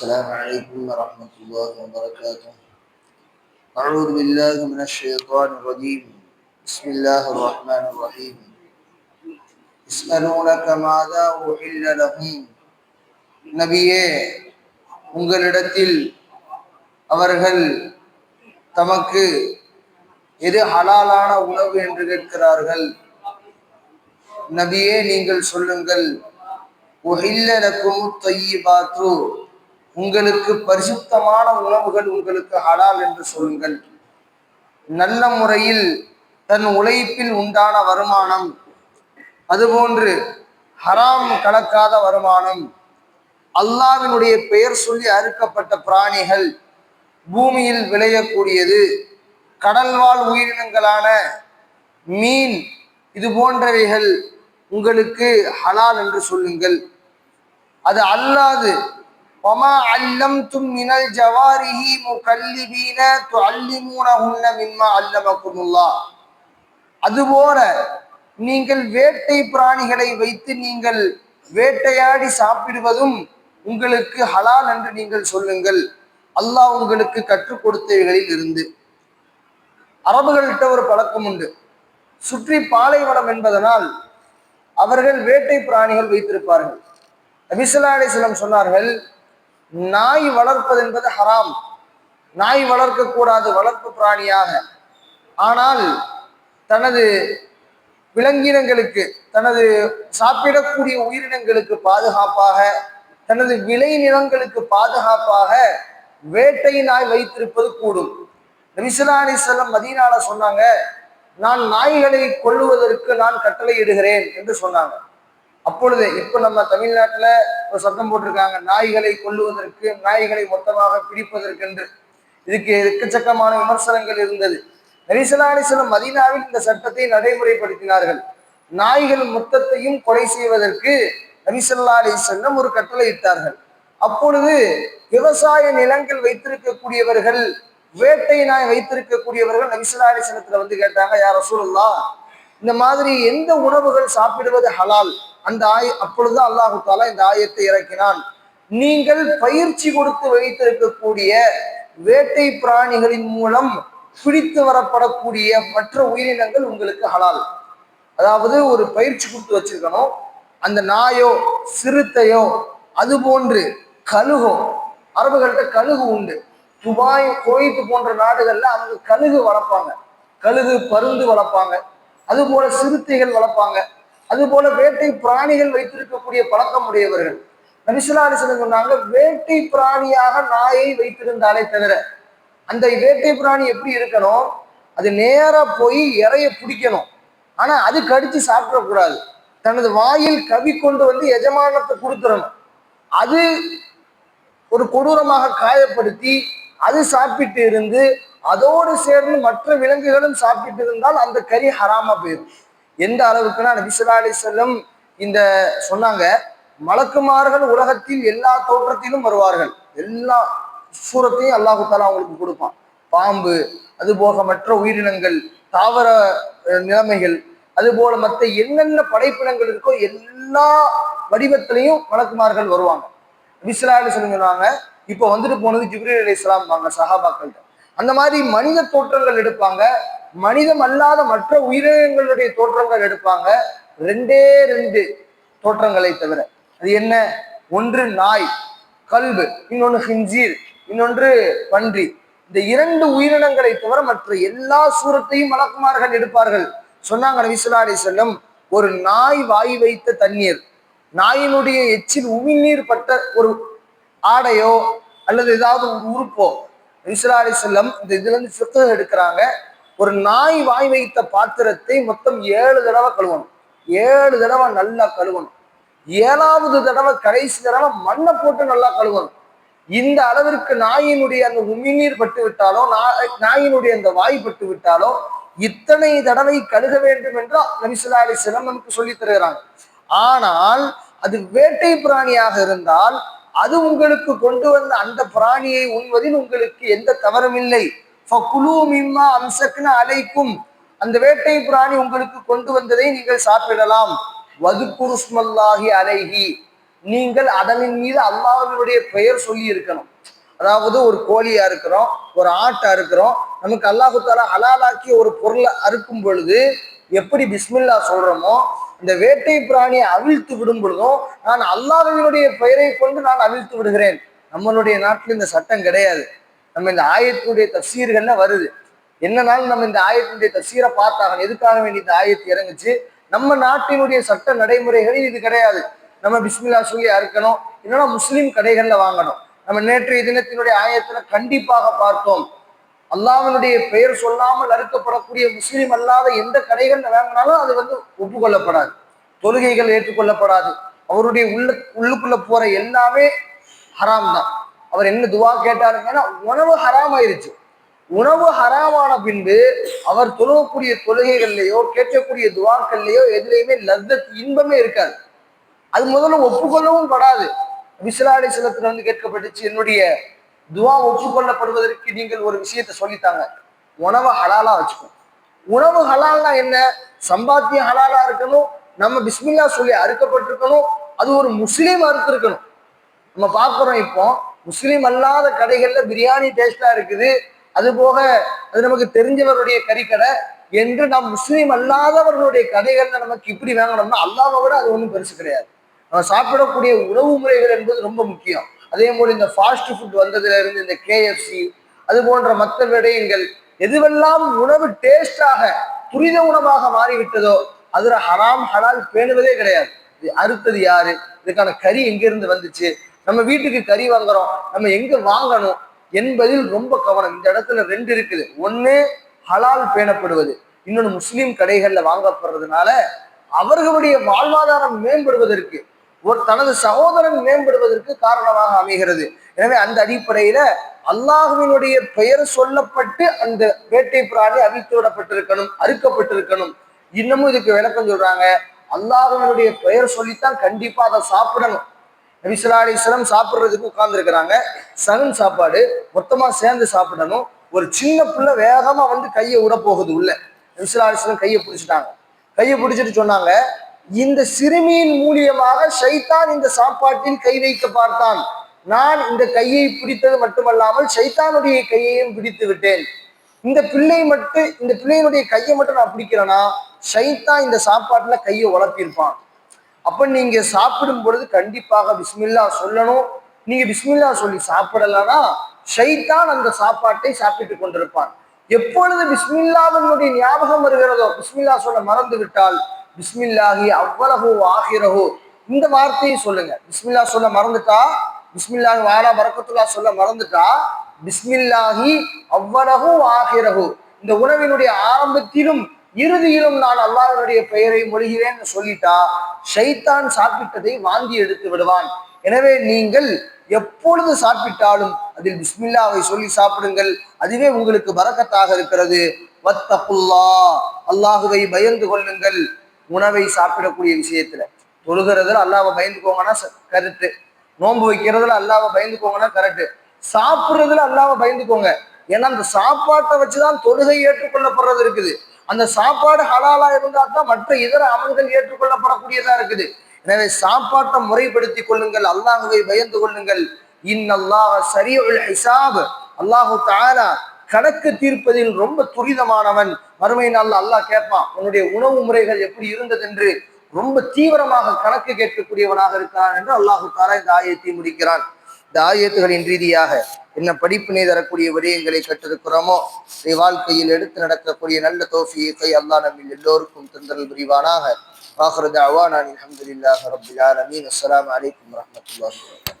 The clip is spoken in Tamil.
السلام عليكم ورحمة الله وبركاته أعوذ بالله من الشيطان الرجيم بسم الله الرحمن الرحيم يسألونك ماذا أحل لهم நபியே உங்களிடத்தில் அவர்கள் தமக்கு எது ஹலாலான உணவு என்று கேட்கிறார்கள் நபியே நீங்கள் சொல்லுங்கள் உஹில்லலக்கும் தொய்யிபாத்து உங்களுக்கு பரிசுத்தமான உணவுகள் உங்களுக்கு ஹலால் என்று சொல்லுங்கள். நல்ல முறையில் தன் உழைப்பில் உண்டான வருமானம் அதுபோன்று ஹராம் கலக்காத வருமானம் அல்லாவினுடைய பெயர் சொல்லி அறுக்கப்பட்ட பிராணிகள் பூமியில் விளையக்கூடியது. கடல்வாழ் உயிரினங்களான மீன் இது போன்றவைகள் உங்களுக்கு ஹலால் என்று சொல்லுங்கள். அது அல்லாது وما அல்லம் من الجوارح مكلبين تعلمونهن مما علمكم الله. அதுபோல நீங்கள் வேட்டை பிராணிகளை வைத்து நீங்கள் வேட்டையாடி சாப்பிடுவதும் உங்களுக்கு ஹலால் என்று நீங்கள் சொல்லுங்கள். அல்லாஹ் உங்களுக்கு கற்றுக் கொடுத்தவைகளில் இருந்து. அரபுகள்கிட்ட ஒரு பழக்கம் உண்டு. சுற்றி பாலைவனம் என்பதனால் அவர்கள் வேட்டை பிராணிகள் வைத்திருப்பார்கள். நபிசல்லா அலிஸ்லம் சொன்னார்கள் நாய் வளர்ப்பது என்பது ஹராம். நாய் வளர்க்கக்கூடாது வளர்ப்பு பிராணியாக. ஆனால் தனது விலங்கினங்களுக்கு தனது சாப்பிடக்கூடிய உயிரினங்களுக்கு பாதுகாப்பாக தனது விளை நிலங்களுக்கு பாதுகாப்பாக வேட்டை நாய் வைத்திருப்பது கூடும். நபிசுல்லா அலிஸ்லம் மதீனால சொன்னாங்க நான் நாய்களை கொள்ளுவதற்கு நான் கட்டளை இடுகிறேன் என்று சொன்னாங்க. அப்பொழுது இப்ப நம்ம தமிழ்நாட்டுல ஒரு சத்தம் போட்டிருக்காங்க நாய்களை கொல்லுவதற்கு நாய்களை மொத்தமாக பிடிப்பதற்கு என்று இதுக்கு எக்கச்சக்கமான விமர்சனங்கள் இருந்தது. நரிசலாலிசலம் மதீனாவில் இந்த சட்டத்தை நடைமுறைப்படுத்தினார்கள். நாய்கள் மொத்தத்தையும் கொலை செய்வதற்கு நபிசல்லா அலி செல்லம் ஒரு கட்டளை இட்டார்கள். அப்பொழுது விவசாய நிலங்கள் வைத்திருக்கக்கூடியவர்கள் வேட்டை நாய் வைத்திருக்கக்கூடியவர்கள் நபிசல்லா அலி செல்லத்துல வந்து கேட்டாங்க யார் ரசூலுல்லா இந்த மாதிரி எந்த உணவுகள் சாப்பிடுவது ஹலால்? அந்த ஆய் அப்பொழுது அல்லாஹு தாலா இந்த ஆயத்தை இறக்கினான். நீங்கள் பயிற்சி கொடுத்து வைத்திருக்கக்கூடிய வேட்டை பிராணிகளின் மூலம் பிடித்து வரப்படக்கூடிய மற்ற உயிரினங்கள் உங்களுக்கு ஹலால். அதாவது ஒரு பயிற்சி கொடுத்து வச்சிருக்கணும். அந்த நாயோ சிறுத்தையோ அது போன்று கழுகோ அரபுகள்கிட்ட கழுகு உண்டு. துபாய் கோயித்து போன்ற நாடுகள்ல அவங்க கழுகு வளர்ப்பாங்க. கழுகு பருந்து வளர்ப்பாங்க. அது போல சிறுத்தைகள் வளர்ப்பாங்க. அது போல வேட்டை பிராணிகள் வைத்திருக்கக்கூடிய பழக்கம் உடையவர்கள். நபிசுல்லா அலிசன் சொன்னாங்க வேட்டை பிராணியாக நாயை வைத்திருந்தாலே தவிர அந்த வேட்டை பிராணி எப்படி இருக்கணும்? அது நேரா போய் இறைய பிடிக்கணும். ஆனா அது கடிச்சு சாப்பிடக்கூடாது தனது வாயில் கவி கொண்டு வந்து எஜமானத்தை கொடுத்துடணும். அது ஒரு கொடூரமாக காயப்படுத்தி அது சாப்பிட்டு இருந்து அதோடு சேர்ந்து மற்ற விலங்குகளும் சாப்பிட்டு இருந்தால் அந்த கறி ஹராமா போயிடும் எந்த அளவுக்குன்னா நபிசுல்லா அலி செல்லம் இந்த சொன்னாங்க மலக்குமார்கள் உலகத்தில் எல்லா தோற்றத்திலும் வருவார்கள். எல்லா சூரத்தையும் அல்லாஹு தாலா அவங்களுக்கு கொடுப்பான். பாம்பு அது போக மற்ற உயிரினங்கள் தாவர நிலைமைகள் அது போல மற்ற என்னென்ன படைப்பினங்கள் இருக்கோ எல்லா வடிவத்திலையும் மலக்குமார்கள் வருவாங்க. நபிசுல்லா அலி சொன்னாங்க இப்போ வந்துட்டு போனது ஜிப்ரீல் அலி இஸ்லாம் வாங்க சஹாபாக்கள்கிட்ட அந்த மாதிரி மனித தோற்றங்கள் எடுப்பாங்க. மனிதம் அல்லாத மற்ற உயிரினங்களுடைய தோற்றங்கள் எடுப்பாங்க. ரெண்டே ரெண்டு தோற்றங்களை தவிர. அது என்ன? ஒன்று நாய் கல்பு இன்னொன்று ஹிஞ்சீர் இன்னொன்று பன்றி. இந்த இரண்டு உயிரினங்களை தவிர மற்ற எல்லா சூரத்தையும் வழக்குமார்கள் எடுப்பார்கள். சொன்னாங்க நபிசுல்லா அலி செல்லம் ஒரு நாய் வாய் வைத்த தண்ணீர். நாயினுடைய எச்சில் உமிழ்நீர் பட்ட ஒரு ஆடையோ அல்லது ஏதாவது ஒரு உறுப்போ இஸ்ரா அலி செல்லம் இந்த இதுல இருந்து சித்த எடுக்கிறாங்க. ஒரு நாய் வாய் வைத்த பாத்திரத்தை மொத்தம் ஏழு தடவை கழுவணும். ஏழு தடவை நல்லா கழுவணும். ஏழாவது தடவை கடைசி தடவை மண்ணை போட்டு நல்லா கழுவணும். இந்த அளவிற்கு நாயினுடைய அந்த உமிழ்நீர் பட்டு விட்டாலோ நாயினுடைய அந்த வாய் பட்டு விட்டாலோ இத்தனை தடவை கழுக வேண்டும் என்று நபிசுல்லா அலி செல்லம் நமக்கு சொல்லி தருகிறாங்க. ஆனால் அது வேட்டை பிராணியாக இருந்தால் அது உங்களுக்கு கொண்டு வந்த அந்த பிராணியை உண்வதில் உங்களுக்கு எந்த தவறும் இல்லை. அம்சக்குன்னு அலைக்கும். அந்த வேட்டை பிராணி உங்களுக்கு கொண்டு வந்ததை நீங்கள் சாப்பிடலாம். வதுக்குருஸ்மல்லாகி அலைகி நீங்கள் அதனின் மீது அல்லாஹனுடைய பெயர் சொல்லி இருக்கணும் அதாவது ஒரு கோழியா இருக்கிறோம் ஒரு ஆட்டா இருக்கிறோம். நமக்கு அல்லாஹு தாலா ஹலாலாக்கி ஒரு பொருளை அறுக்கும் பொழுது எப்படி பிஸ்மில்லா சொல்றோமோ இந்த வேட்டை பிராணியை அவிழ்த்து விடும் பொழுதும் நான் அல்லாதவனுடைய பெயரை கொண்டு நான் அவிழ்த்து விடுகிறேன். நம்மளுடைய நாட்டில் இந்த சட்டம் கிடையாது. நம்ம இந்த ஆயத்தினுடைய தப்சீர்கள்ல வருது? என்னனாலும் நம்ம இந்த ஆயத்தினுடைய தப்சீரை பார்த்தாகணும். எதுக்காக வேண்டி இந்த ஆயத்து இறங்குச்சு? நம்ம நாட்டினுடைய சட்ட நடைமுறைகளில் இது கிடையாது. நம்ம பிஸ்மில்லா சொல்லி அறுக்கணும். இல்லைன்னா முஸ்லீம் கடைகள்ல வாங்கணும். நம்ம நேற்றைய தினத்தினுடைய ஆயத்துல கண்டிப்பாக பார்த்தோம். அல்லாமனுடைய பெயர் சொல்லாமல் அறுக்கப்படக்கூடிய முஸ்லீம் அல்லாத எந்த கடைகள் வாங்கினாலும் அது வந்து ஒப்புக்கொள்ளப்படாது. தொழுகைகள் ஏற்றுக்கொள்ளப்படாது. அவருடைய உள்ள உள்ளுக்குள்ள போற எல்லாமே ஹராம் தான். அவர் என்ன துவா கேட்டாருங்கன்னா உணவு ஹராம் ஆயிருச்சு. உணவு ஹராமான பின்பு அவர் தொழுகக்கூடிய தொழுகைகள்லையோ கேட்கக்கூடிய துவாக்கள்லையோ எதுலையுமே லத்தத் இன்பமே இருக்காது. அது முதல்ல ஒப்புக்கொள்ளவும் படாது. விசிலாடி சிலத்துல வந்து கேட்கப்பட்டுச்சு என்னுடைய துவா ஒப்புக்கொள்ளப்படுவதற்கு நீங்கள் ஒரு விஷயத்த சொல்லித்தாங்க. உணவை ஹலாலா வச்சுக்கணும் உணவு ஹலால்னா என்ன? சம்பாத்தியம் ஹலாலா இருக்கணும். நம்ம பிஸ்மில்லா சொல்லி அறுக்கப்பட்டிருக்கணும். அது ஒரு முஸ்லீம் அறுத்திருக்கணும் நம்ம பார்க்குறோம் இப்போ முஸ்லீம் அல்லாத கடைகள்ல பிரியாணி டேஸ்டா இருக்குது. அது போக அது நமக்கு தெரிஞ்சவருடைய கறிக்கடை. என்று நாம் முஸ்லீம் அல்லாதவர்களுடைய கடைகள்ல நமக்கு இப்படி வாங்கணும்னா அல்லாவை விட அது ஒன்றும் பெருசு கிடையாது. நம்ம சாப்பிடக்கூடிய உணவு முறைகள் என்பது ரொம்ப முக்கியம். அதே போல் இந்த ஃபாஸ்ட் ஃபுட் வந்ததுலேருந்து இந்த கேஎஃப்சி அது போன்ற மற்ற விடயங்கள் எதுவெல்லாம் உணவு டேஸ்டாக துரித உணவாக மாறிவிட்டதோ அதுல ஹராம் ஹலால் பேணுவதே கிடையாது. இது அறுத்தது யாரு? இதுக்கான கறி எங்கிருந்து வந்துச்சு? நம்ம வீட்டுக்கு கறி வாங்குறோம் நம்ம எங்க வாங்கணும் என்பதில் ரொம்ப கவனம். இந்த இடத்துல ரெண்டு இருக்குது. ஒன்று ஹலால் பேணப்படுவது. இன்னொன்று முஸ்லீம் கடைகளில் வாங்கப்படுறதுனால அவர்களுடைய வாழ்வாதாரம் மேம்படுவதற்கு ஒரு தனது சகோதரன் மேம்படுவதற்கு காரணமாக அமைகிறது. எனவே அந்த அடிப்படையில அல்லாஹுவினுடைய பெயர் சொல்லப்பட்டு அந்த வேட்டை பிராணி அவிழ்த்து விடப்பட்டிருக்கணும் அறுக்கப்பட்டிருக்கணும். இன்னமும் இதுக்கு விளக்கம் சொல்றாங்க. அல்லாஹுவினுடைய பெயர் சொல்லித்தான் கண்டிப்பா அதை சாப்பிடணும். நபிசுல்லா அலிஸ்லாம் சாப்பிட்றதுக்கு உட்கார்ந்துருக்கிறாங்க. சகன் சாப்பாடு மொத்தமா சேர்ந்து சாப்பிடணும். ஒரு சின்ன பிள்ளை வேகமா வந்து கையை விட போகுது உள்ள நபிசுல்லா அலிஸ்லாம் கையை பிடிச்சிட்டாங்க. கையை பிடிச்சிட்டு சொன்னாங்க இந்த சிறுமியின் மூலியமாக ஷைத்தான் இந்த சாப்பாட்டில் கை வைக்க பார்த்தான். நான் இந்த கையை பிடித்தது மட்டுமல்லாமல் ஷைத்தானுடைய கையையும் பிடித்து விட்டேன். இந்த பிள்ளை மட்டும் இந்த பிள்ளையினுடைய கையை மட்டும் நான் பிடிக்கிறேன்னா ஷைத்தான் இந்த சாப்பாட்டுல கையை உழப்பியிருப்பான் அப்ப நீங்க சாப்பிடும் பொழுது கண்டிப்பாக பிஸ்மில்லா சொல்லணும். நீங்க பிஸ்மில்லா சொல்லி சாப்பிடலன்னா ஷைத்தான் அந்த சாப்பாட்டை சாப்பிட்டு கொண்டிருப்பான். எப்பொழுது பிஸ்மில்லாவினுடைய ஞாபகம் வருகிறதோ பிஸ்மில்லா சொல்ல மறந்து விட்டால் பிஸ்மில்லாஹி அவ்வளவு ஆகிறஹோ இந்த வார்த்தையை சொல்லுங்க. பிஸ்மில்லா சொல்ல மறந்துட்டா? பிஸ்மில்லாஹி வாலா பரக்கத்துல்லா சொல்ல மறந்துட்டா? பிஸ்மில்லாஹி அவ்வளவு ஆகிறஹோ இந்த உணவினுடைய ஆரம்பத்திலும் இறுதியிலும் நான் அல்லாஹனுடைய பெயரை மொழிகிறேன் சொல்லிட்டா ஷைத்தான் சாப்பிட்டதை வாங்கி எடுத்து விடுவான். எனவே நீங்கள் எப்பொழுது சாப்பிட்டாலும் அதில் பிஸ்மில்லாவை சொல்லி சாப்பிடுங்கள். அதுவே உங்களுக்கு வரக்கத்தாக இருக்கிறது. வத்தகுல்லா. அல்லாஹுவை பயந்து கொள்ளுங்கள். உணவை சாப்பிடக்கூடிய விஷயத்துல. தொழுகிறதுல அல்லாவை பயந்துக்கோங்கன்னா கருத்து. நோன்பு வைக்கிறதுல அல்லாவை பயந்துக்கோங்கன்னா கரெக்டு சாப்பிட்றதுல அல்லாவை பயந்துக்கோங்க. ஏன்னா அந்த சாப்பாட்டை வச்சுதான் தொழுகை ஏற்றுக்கொள்ளப்படுறது இருக்குது. அந்த சாப்பாடு ஹலாலா இருந்தா தான் மற்ற இதர அமல்கள் ஏற்றுக்கொள்ளப்படக்கூடியதா இருக்குது. எனவே சாப்பாட்டை முறைப்படுத்திக் கொள்ளுங்கள் அல்லாஹுவை பயந்து கொள்ளுங்கள். இன் அல்லாஹ் சரியல் ஹிசாப். அல்லாஹு தாலா கணக்கு தீர்ப்பதில் ரொம்ப துரிதமானவன். மறுமை நாள் அல்லாஹ் கேட்பான் உன்னுடைய உணவு முறைகள் எப்படி இருந்தது என்று ரொம்ப தீவிரமாக கணக்கு கேட்கக்கூடியவனாக இருக்கிறான் என்று அல்லாஹு தாரா இந்த ஆயத்தை முடிக்கிறான். இந்த ஆயத்துகளின் ரீதியாக என்ன படிப்பினை தரக்கூடிய விடயங்களை கற்றிருக்கிறோமோ இதை வாழ்க்கையில் எடுத்து நடக்கக்கூடிய நல்ல தோஃபியை அல்லாஹ் நம்ம எல்லோருக்கும் தந்தல் புரிவானாக. ஆஹ்ரத் அவானான் அலமதுல்லாஹ் ரபில் ஆலமீன். அஸ்ஸலாமு அலைக்கும்